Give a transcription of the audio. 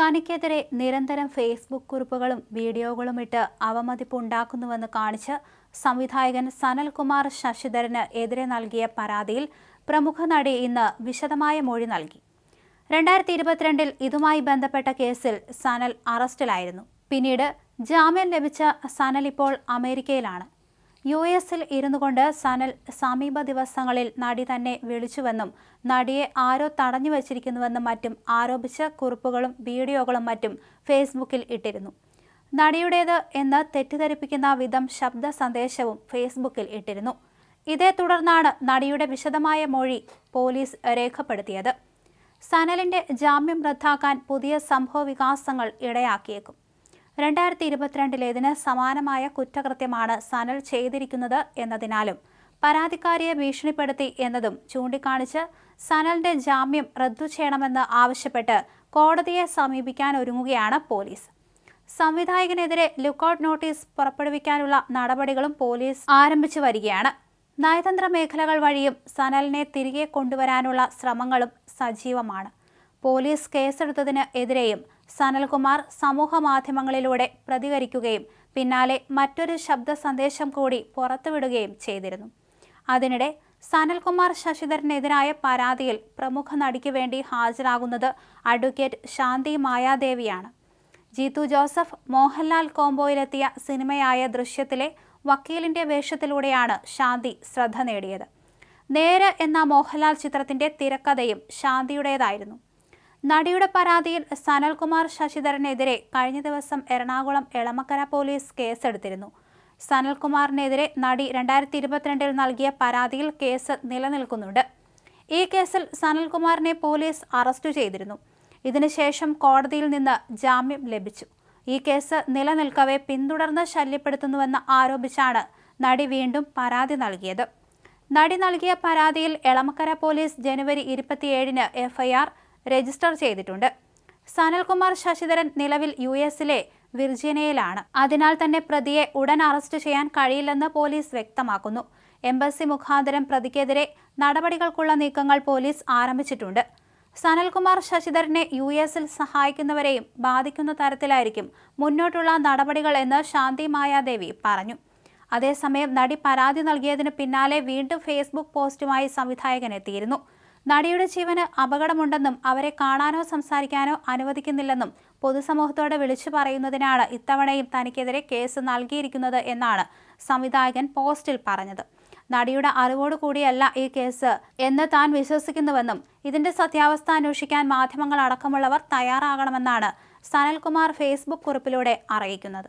തനിക്കെതിരെ നിരന്തരം ഫേസ്ബുക്ക് കുറിപ്പുകളും വീഡിയോകളും ഇട്ട് അവമതിപ്പ് ഉണ്ടാക്കുന്നുവെന്ന് കാണിച്ച് സംവിധായകൻ സനൽകുമാർ ശശിധരന് എതിരെ നൽകിയ പരാതിയിൽ പ്രമുഖ നടി ഇന്ന് വിശദമായ മൊഴി നൽകി. രണ്ടായിരത്തി ഇരുപത്തിരണ്ടിൽ ഇതുമായി ബന്ധപ്പെട്ട കേസിൽ സനൽ അറസ്റ്റിലായിരുന്നു. പിന്നീട് ജാമ്യം ലഭിച്ച സനൽ ഇപ്പോൾ അമേരിക്കയിലാണ്. യു എസിൽ ഇരുന്നു കൊണ്ട് സനൽ സമീപ ദിവസങ്ങളിൽ നടി തന്നെ വിളിച്ചുവെന്നും നടിയെ ആരോ തടഞ്ഞു വച്ചിരിക്കുന്നുവെന്നും മറ്റും ആരോപിച്ച കുറിപ്പുകളും വീഡിയോകളും മറ്റും ഫേസ്ബുക്കിൽ ഇട്ടിരുന്നു. നടിയുടേത് എന്ന് തെറ്റിദ്ധരിപ്പിക്കുന്ന വിധം ശബ്ദ സന്ദേശവും ഫേസ്ബുക്കിൽ ഇട്ടിരുന്നു. ഇതേ തുടർന്നാണ് നടിയുടെ വിശദമായ മൊഴി പോലീസ് രേഖപ്പെടുത്തിയത്. സനലിന്റെ ജാമ്യം റദ്ദാക്കാൻ പുതിയ സംഭവ വികാസങ്ങൾ ഇടയാക്കിയേക്കും. രണ്ടായിരത്തി ഇരുപത്തിരണ്ടിലേതിന് സമാനമായ കുറ്റകൃത്യമാണ് സനൽ ചെയ്തിരിക്കുന്നത് എന്നതിനാലും പരാതിക്കാരിയെ ഭീഷണിപ്പെടുത്തി എന്നതും ചൂണ്ടിക്കാണിച്ച് സനലിന്റെ ജാമ്യം റദ്ദു ചെയ്യണമെന്ന് ആവശ്യപ്പെട്ട് കോടതിയെ സമീപിക്കാൻ ഒരുങ്ങുകയാണ് പോലീസ്. സംവിധായകനെതിരെ ലുക്കൌട്ട് നോട്ടീസ് പുറപ്പെടുവിക്കാനുള്ള നടപടികളും പോലീസ് ആരംഭിച്ചു വരികയാണ്. നയതന്ത്ര മേഖലകൾ വഴിയും സനലിനെ തിരികെ കൊണ്ടുവരാനുള്ള ശ്രമങ്ങളും സജീവമാണ്. പോലീസ് കേസെടുത്തതിന് എതിരെയും സനൽകുമാർ സമൂഹ മാധ്യമങ്ങളിലൂടെ പ്രതികരിക്കുകയും പിന്നാലെ മറ്റൊരു ശബ്ദ സന്ദേശം കൂടി പുറത്തുവിടുകയും ചെയ്തിരുന്നു. അതിനിടെ സനൽകുമാർ ശശിധരനെതിരായ പരാതിയിൽ പ്രമുഖ നടിക്ക് വേണ്ടി ഹാജരാകുന്നത് അഡ്വക്കേറ്റ് ശാന്തി മായാദേവിയാണ്. ജീതു ജോസഫ് മോഹൻലാൽ കോംബോയിലെത്തിയ സിനിമയായ ദൃശ്യത്തിലെ വക്കീലിന്റെ വേഷത്തിലൂടെയാണ് ശാന്തി ശ്രദ്ധ നേടിയത്. നേര് എന്ന മോഹൻലാൽ ചിത്രത്തിന്റെ തിരക്കഥയും ശാന്തിയുടേതായിരുന്നു. നടിയുടെ പരാതിയിൽ സനൽകുമാർ ശശിധരനെതിരെ കഴിഞ്ഞ ദിവസം എറണാകുളം എളമക്കര പോലീസ് കേസെടുത്തിരുന്നു. സനൽകുമാറിനെതിരെ നടി രണ്ടായിരത്തി ഇരുപത്തിരണ്ടിൽ നൽകിയ പരാതിയിൽ കേസ് നിലനിൽക്കുന്നുണ്ട്. ഈ കേസിൽ സനൽകുമാറിനെ പോലീസ് അറസ്റ്റ് ചെയ്തിരുന്നു. ഇതിനുശേഷം കോടതിയിൽ നിന്ന് ജാമ്യം ലഭിച്ചു. ഈ കേസ് നിലനിൽക്കവെ പിന്തുടർന്ന് ശല്യപ്പെടുത്തുന്നുവെന്ന് ആരോപിച്ചാണ് നടി വീണ്ടും പരാതി നൽകിയത്. നടി നൽകിയ പരാതിയിൽ എളമക്കര പോലീസ് ജനുവരി ഇരുപത്തിയേഴിന് എഫ്ഐആർ രജിസ്റ്റർ ചെയ്തിട്ടുണ്ട്. സനൽകുമാർ ശശിധരൻ നിലവിൽ യു എസിലെ വിർജീനിയയിലാണ്. അതിനാൽ തന്നെ പ്രതിയെ ഉടൻ അറസ്റ്റ് ചെയ്യാൻ കഴിയില്ലെന്ന് പോലീസ് വ്യക്തമാക്കുന്നു. എംബസി മുഖാന്തരം പ്രതിക്കെതിരെ നടപടികൾക്കുള്ള നീക്കങ്ങൾ പോലീസ് ആരംഭിച്ചിട്ടുണ്ട്. സനൽകുമാർ ശശിധരനെ യു എസിൽ സഹായിക്കുന്നവരെയും ബാധിക്കുന്ന തരത്തിലായിരിക്കും മുന്നോട്ടുള്ള നടപടികൾ എന്ന് ശാന്തി മായാദേവി പറഞ്ഞു. അതേസമയം നടി പരാതി നൽകിയതിന് പിന്നാലെ വീണ്ടും ഫേസ്ബുക്ക് പോസ്റ്റുമായി സംവിധായകൻ എത്തിയിരുന്നു. നടിയുടെ ജീവന് അപകടമുണ്ടെന്നും അവരെ കാണാനോ സംസാരിക്കാനോ അനുവദിക്കുന്നില്ലെന്നും പൊതുസമൂഹത്തോട് വിളിച്ചു പറയുന്നതിനാണ് ഇത്തവണയും തനിക്കെതിരെ കേസ് നൽകിയിരിക്കുന്നത് എന്നാണ് സംവിധായകൻ പോസ്റ്റിൽ പറഞ്ഞത്. നടിയുടെ അറിവോടുകൂടിയല്ല ഈ കേസ് എന്ന് താൻ വിശ്വസിക്കുന്നുവെന്നും ഇതിന്റെ സത്യാവസ്ഥ അന്വേഷിക്കാൻ മാധ്യമങ്ങൾ അടക്കമുള്ളവർ തയ്യാറാകണമെന്നാണ് സനൽകുമാർ ഫേസ്ബുക്ക് കുറിപ്പിലൂടെ അറിയിക്കുന്നത്.